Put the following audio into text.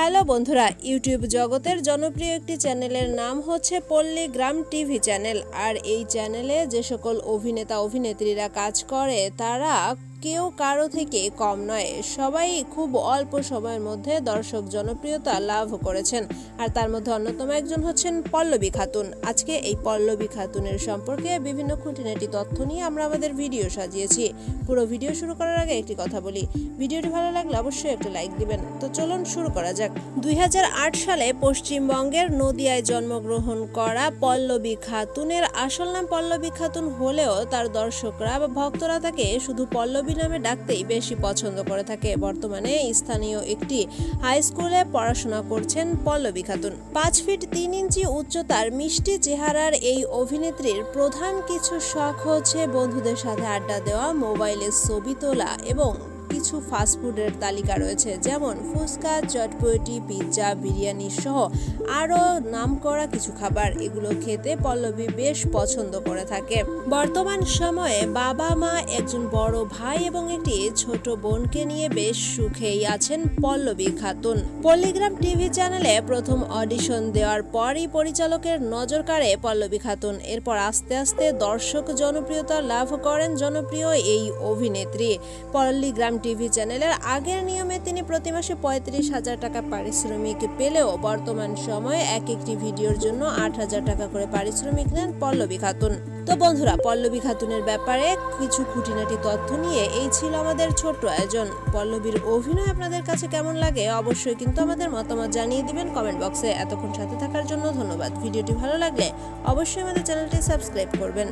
Hello বন্ধুরা, YouTube জগতের জনপ্রিয় একটি চ্যানেলের নাম হচ্ছে পল্লী গ্রাম টিভি চ্যানেল। আর এই চ্যানেলে যে সকল অভিনেতা, অভিনেত্রীরা কাজ করে, তারা কেউ কারও থেকে কম নয়। সবাই খুব অল্প সময়ের মধ্যে দর্শক জনপ্রিয়তা লাভ করেছেন। আর তার মধ্যে অন্যতম একজন হচ্ছেন পল্লবী খাতুন। আজকে এই পল্লবী খাতুনের সম্পর্কে বিভিন্ন খুঁটিনাটি তথ্য নিয়ে আমরা আমাদের ভিডিও সাজিয়েছি। পুরো ভিডিও শুরু করার আগে একটি কথা বলি। ভিডিওটি ভালো লাগলে অবশ্যই একটা লাইক দিবেন। তো চলুন শুরু করা যাক। দুই হাজার আট সালে পশ্চিমবঙ্গের নদিয়ায় জন্মগ্রহণ করা পল্লবী খাতুনের আসল নাম পল্লবী খাতুন হলেও তার দর্শকরা বা ভক্তরা তাকে শুধু পল্লবী নামে ডাকতেই বেশি পছন্দ করে থাকে। বর্তমানে স্থানীয় একটি হাই স্কুলে পড়াশোনা করছেন পল্লবী খাতুন। পাঁচ ফিট তিন ইঞ্চি উচ্চতার মিষ্টি চেহারার এই অভিনেত্রীর প্রধান কিছু শখ হচ্ছে বন্ধুদের সাথে আড্ডা দেওয়া মোবাইলে ছবি তোলা এবং কিছু ফাস্টফুডের তালিকা রয়েছে। যেমন ফুচকা, চটপটি পিৎজা বিরিয়ানি সহ আরও নামকরা কিছু খাবার এগুলো খেতে পল্লবী বেশ পছন্দ করে থাকে। বর্তমান সময়ে বাবা মা, একজন বড় ভাই এবং একটি ছোট বোনকে নিয়ে বেশ সুখেই আছেন পল্লবী খাতুন। পল্লীগ্রাম টিভি চ্যানেলে প্রথম অডিশন দেওয়ার পরই পরিচালকের নজর কাড়ে পল্লবী খাতুন। এরপর আস্তে আস্তে দর্শক জনপ্রিয়তা লাভ করেন জনপ্রিয় এই অভিনেত্রী। পল্লীগ্রাম টিভি চ্যানেলের আগের নিয়মে তিনি প্রতি মাসে পঁয়ত্রিশ হাজার টাকা পারিশ্রমিক পেলেও বর্তমান সময়ে এক একটি ভিডিওর জন্য আট হাজার টাকা করে পারিশ্রমিক নেন পল্লবী খাতুন। তো বন্ধুরা, পল্লবী খাতুনের ব্যাপারে কিছু খুঁটিনাটি তথ্য নিয়ে এই ছিল আমাদের ছোট্ট আয়োজন। পল্লবীর অভিনয় আপনাদের কাছে কেমন লাগে অবশ্যই কিন্তু আমাদের মতামত জানিয়ে দিবেন কমেন্ট বক্সে। এতক্ষণ সাথে থাকার জন্য ধন্যবাদ। ভিডিওটি ভালো লাগলে অবশ্যই আমাদের চ্যানেলটি সাবস্ক্রাইব করবেন।